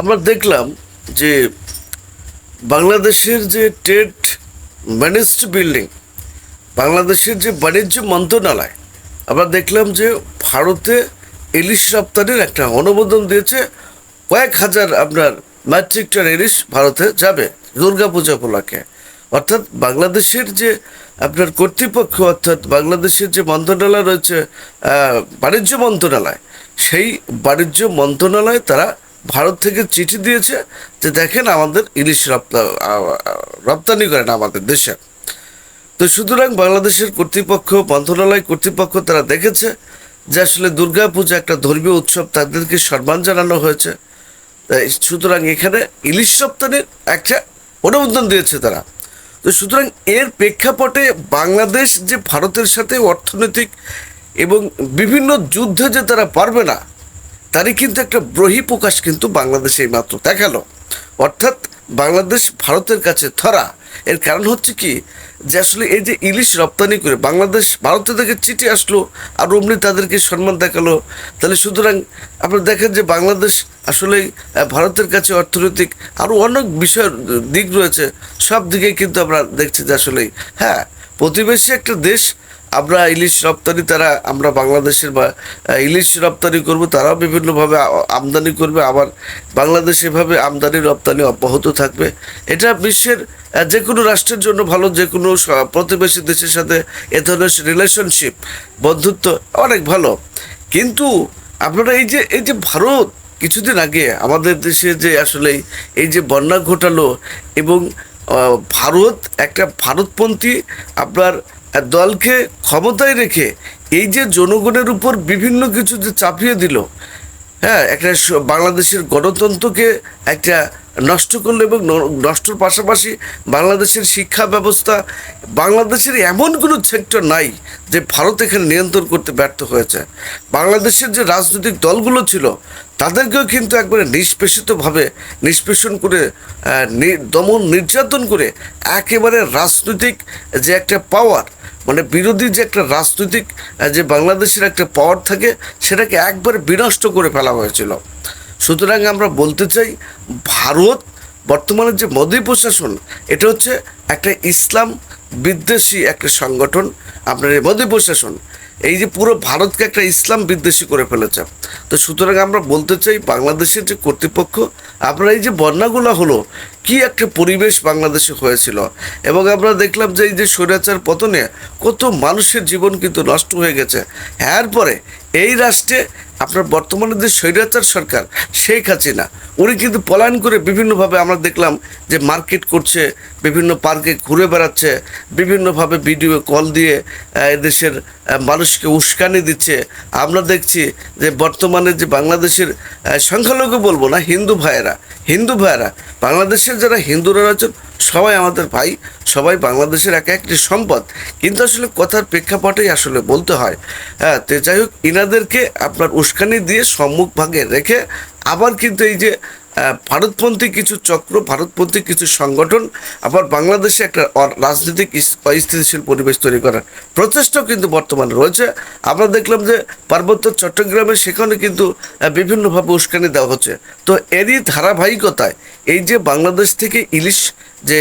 আমরা দেখলাম যে বাংলাদেশের যে ট্রেড ম্যানেজড বিল্ডিং, বাংলাদেশের যে বাণিজ্য মন্ত্রণালয়, আমরা দেখলাম যে ভারতে ইলিশ রপ্তানির একটা অনুমোদন দিয়েছে, কয়েক হাজার আপনার ম্যাট্রিক টন ইলিশ ভারতে যাবে দুর্গাপূজা উপলক্ষে। অর্থাৎ বাংলাদেশের যে আপনার কর্তৃপক্ষ, অর্থাৎ বাংলাদেশের যে মন্ত্রণালয় রয়েছে বাণিজ্য মন্ত্রণালয়, সেই বাণিজ্য মন্ত্রণালয় তারা ভারত থেকে চিঠি দিয়েছে যে, দেখেন আমাদের ইলিশ রপ্তানি করেন আমাদের দেশে। তো সুতরাং বাংলাদেশের কর্তৃপক্ষ, মন্ত্রণালয় কর্তৃপক্ষ তারা দেখেছে যে, আসলে দুর্গাপূজা একটা ধর্মীয় উৎসব, তাদেরকে সম্মান জানানো হয়েছে। সুতরাং এখানে ইলিশ রপ্তানির একটা অনুমোদন দিয়েছে তারা। তো সুতরাং এর প্রেক্ষাপটে বাংলাদেশ যে ভারতের সাথে অর্থনৈতিক এবং বিভিন্ন যুদ্ধে যে তারা পারবে না তারই কিন্তু একটা বহিঃপ্রকাশ কিন্তু বাংলাদেশে এই মাত্র। দেখাল। অর্থাৎ বাংলাদেশ ভারতের কাছে ধরা। এর কারণ হচ্ছে কি? যে আসলে এই যে ইলিশ রপ্তানি করে বাংলাদেশ ভারতে থেকে চিঠি আসলো আর অমনি তাদেরকে সম্মান দেখাল। তাহলে সুতরাং আপনারা দেখেন যে বাংলাদেশ আসলেই আহ, ভারতের কাছে অর্থনৈতিক আরও অনেক বিষয়ের দিক রয়েছে। সব দিকেই কিন্তু আমরা দেখছি যে আসলেই হ্যাঁ প্রতিবেশী একটা দেশ আমরা ইলিশ রপ্তানি তারা, আমরা বাংলাদেশের বা ইলিশ রপ্তানি করব, তারাও বিভিন্নভাবে আমদানি করবে, আবার বাংলাদেশ এভাবে আমদানি রপ্তানি অব্যাহত থাকবে। এটা বিশ্বের যে কোনো রাষ্ট্রের জন্য ভালো, যে কোনো প্রতিবেশী দেশের সাথে এ ধরনের রিলেশনশিপ বন্ধুত্ব অনেক ভালো। কিন্তু আপনারা এই যে এই যে ভারত, কিছুদিন আগে আমাদের দেশে যে আসলে এই যে বন্যা ঘটালো এবং ভারত, একটা ভারতপন্থী আপনার দলকে ক্ষমতায় রেখে এই যে জনগণের উপর বিভিন্ন কিছু যে চাপিয়ে দিল হ্যাঁ একটা বাংলাদেশের গণতন্ত্রকে একটা নষ্ট করল এবং নষ্টর পাশাপাশি বাংলাদেশের শিক্ষা ব্যবস্থা, বাংলাদেশের এমন কোনো সেক্টর নাই যে ভারত এখানে নিয়ন্ত্রণ করতে ব্যর্থ হয়েছে। বাংলাদেশের যে রাজনৈতিক দলগুলো ছিল তাদেরকেও কিন্তু একবারে নিষ্পেষিতভাবে নিষ্পেষণ করে দমন নির্যাতন করে একেবারে রাজনৈতিক যে একটা পাওয়ার মানে বিরোধী যে একটা রাজনৈতিক যে বাংলাদেশের একটা পাওয়ার থাকে, সেটাকে একবারে বিনষ্ট করে ফেলা হয়েছিল। সুতরাং আমরা বলতে চাই, ভারত বর্তমানে যে মোদী প্রশাসন, এটা হচ্ছে একটা ইসলাম বিদ্বেষী একটা সংগঠন। আপনার এই মোদী প্রশাসন এই যে পুরো ভারতকে একটা ইসলাম বিদ্বেষী করে ফেলেছে। তো সুতরাং আমরা বলতে চাই বাংলাদেশের যে কর্তৃপক্ষ, আপনার এই যে বন্যাগুলো হলো, কি একটা পরিবেশ বাংলাদেশে হয়েছিল? এবং আমরা দেখলাম যে এই যে স্বৈরাচার পতনে কত মানুষের জীবন কিন্তু নষ্ট হয়ে গেছে। এরপরে এই রাষ্ট্রে আপনার বর্তমানে যে স্বৈরাচার সরকার শেখ হাসিনা উনি কিন্তু পলায়ন করে বিভিন্নভাবে আমরা দেখলাম যে মার্কেট করছে বিভিন্ন পার্কে ঘুরে বেড়াচ্ছে বিভিন্নভাবে ভিডিও কল দিয়ে আহ, এদেশের মানুষকে উস্কানি দিচ্ছে। আমরা দেখছি যে বর্তমানে যে বাংলাদেশের সংখ্যালঘু বলব না হিন্দু ভাইয়েরা হিন্দু ভাইয়েরা বাংলাদেশের যারা হিন্দুরা রয়েছেন সবাই আমাদের ভাই সবাই বাংলাদেশের এক একটি সম্পদ। কিন্তু আসলে কথার প্রেক্ষাপটেই আসলে বলতে হয়। হ্যাঁ তো যাই হোক ইনাদেরকে আপনার উস্কানি দিয়ে সম্মুখ ভাগে রেখে আবার কিন্তু এই যে ভারতপন্থী কিছু চক্র, ভারতপন্থী কিছু সংগঠন আবার বাংলাদেশে একটা রাজনৈতিক অস্থিতিশীল পরিবেশ তৈরি করার প্রচেষ্টাও কিন্তু বর্তমানে রয়েছে। আমরা দেখলাম যে পার্বত্য চট্টগ্রামে সেখানে কিন্তু বিভিন্নভাবে উস্কানি দেওয়া হচ্ছে। তো এরই ধারাবাহিকতায় এই যে বাংলাদেশ থেকে ইলিশ যে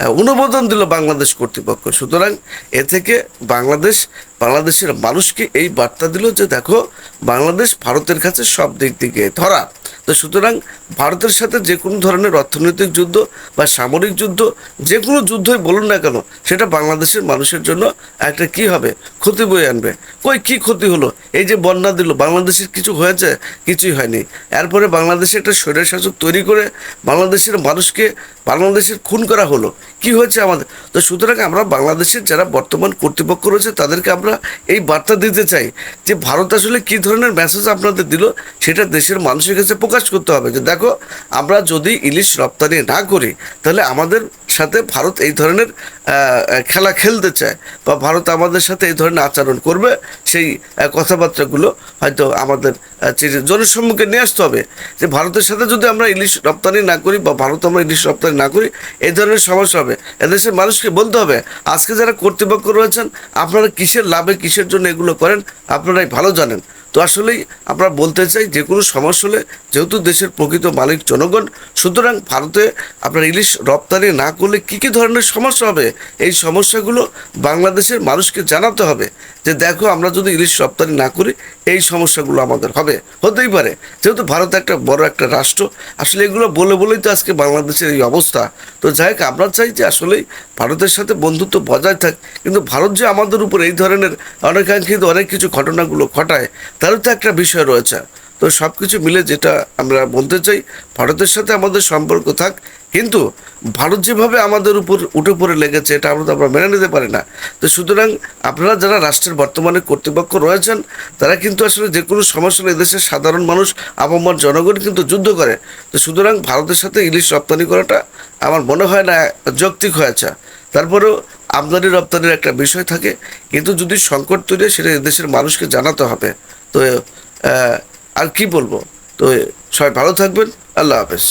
অনুমোদন দিল বাংলাদেশ কর্তৃপক্ষ। সুতরাং এ থেকে বাংলাদেশ, বাংলাদেশের মানুষকে এই বার্তা দিল যে, দেখো, বাংলাদেশ ভারতের কাছে সব দিক থেকে ধরা। তো সুতরাং ভারতের সাথে যে কোনো ধরনের অর্থনৈতিক যুদ্ধ বা সামরিক যুদ্ধ, যে কোনো যুদ্ধই বলুন না কেন, সেটা বাংলাদেশের মানুষের জন্য একটা কি হবে? ক্ষতি বয়ে আনবে। কই কি ক্ষতি হলো? এই যে বন্যা দিল, বাংলাদেশের কিছু হয়েছে? কিছুই হয়নি। এরপরে বাংলাদেশে একটা স্বৈরশাসক তৈরি করে বাংলাদেশের মানুষকে, বাংলাদেশের খুন করা হলো। কি হয়েছে আমাদের? তো সুতরাং আমরা বাংলাদেশের যারা বর্তমান কর্তৃপক্ষ রয়েছে, তাদেরকে আমরা এই বার্তা দিতে চাই যে ভারত আসলে কি ধরনের মেসেজ আপনাদের দিল, সেটা দেশের মানুষের কাছে প্রকাশ করতে হবে। যে দেখো, আমরা যদি ইলিশ রপ্তানি না করি, তাহলে আমাদের সাথে ভারত এই ধরনের খেলা খেলতে চায় বা ভারত আমাদের সাথে এই ধরনের আচরণ করবে, সেই কথাবার্তাগুলো হয়তো আমাদের জনসম্মুখে নিয়ে আসতে হবে। যে ভারতের সাথে যদি আমরা ইলিশ রপ্তানি না করি বা ভারত আমরা ইলিশ রপ্তানি না করি, এই ধরনের সমস্যা হবে। এদেশের মানুষকে বলতে হবে, আজকে যারা কর্তৃপক্ষ রয়েছেন, আপনারা কিসের লাভে কিসের জন্য এগুলো করেন, আপনারাই ভালো জানেন। তো আসলেই আমরা বলতে চাই যে কোনো সমস্যা হলে যেহেতু দেশের প্রকৃত মালিক জনগণ, সুতরাং ভারতে আপনার ইলিশ রপ্তানি না করলে কী কী ধরনের সমস্যা হবে? এই সমস্যাগুলো বাংলাদেশের মানুষকে জানাতে হবে। যে দেখো আমরা যদি ইলিশ রপ্তানি না করি, এই সমস্যাগুলো আমাদের হবে। হতেই পারে। যেহেতু ভারত একটা বড় একটা রাষ্ট্র, আসলে এগুলো বলে বলেই তো আজকে বাংলাদেশের এই অবস্থা। তো যাই হোক, আমরা চাই যে আসলেই ভারতের সাথে বন্ধুত্ব বজায় থাক। কিন্তু ভারত যে আমাদের উপর এই ধরনের অনেকাঙ্ক্ষিত অনেক কিছু ঘটনাগুলো ঘটায়, তারও তো একটা বিষয় রয়েছে। তো সব কিছু মিলে যেটা আমরা বলতে চাই, ভারতের সাথে আমাদের সম্পর্ক থাক। কিন্তু ভারত যেভাবে আমাদের উপর উঠে পড়ে লেগেছে, এটা আমরা তো আমরা মেনে নিতে পারি না। তো সুতরাং আপনারা যারা রাষ্ট্রের বর্তমানে কর্তৃপক্ষ রয়েছেন, তারা কিন্তু আসলে যে কোনো সমস্যা হলে এদেশের সাধারণ মানুষ, আপামর জনগণ কিন্তু যুদ্ধ করে। তো সুতরাং ভারতের সাথে ইলিশ রপ্তানি করাটা আমার মনে হয় না যৌক্তিক হয়েছে। তারপরেও আমদানি রপ্তানির একটা বিষয় থাকে, কিন্তু যদি সংকট তৈরি সেটা দেশের মানুষকে জানাতে হবে। তো আর কি বলব? তো, সবাই ভালো থাকবেন। আল্লাহ হাফেজ।